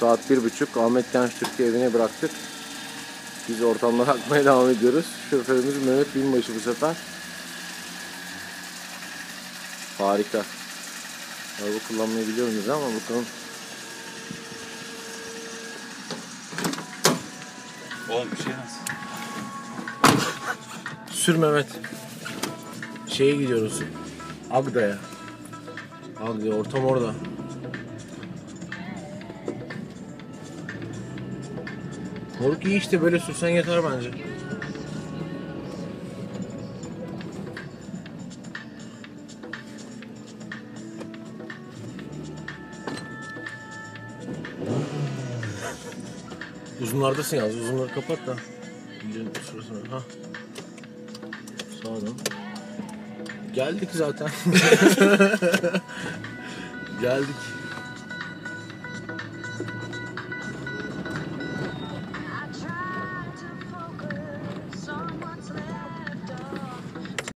Saat bir buçuk. Ahmet Genç Türkiye evine bıraktık. Biz ortamlara akmaya devam ediyoruz. Şoförümüz Mehmet Binbaşı bu sefer. Harika. Araba kullanmayı biliyor muyuz ama bakalım. Oğlum bir şey nasıl? Sür Mehmet. Şeye gidiyoruz. Agda'ya. Agda ortam orada. Moruk iyi işte böyle sürsen yeter bence. Uzunlardasın yalnız. Uzunları kapat da. Gidelim şurasına. Ha. Sağdan. Geldik zaten. Geldik.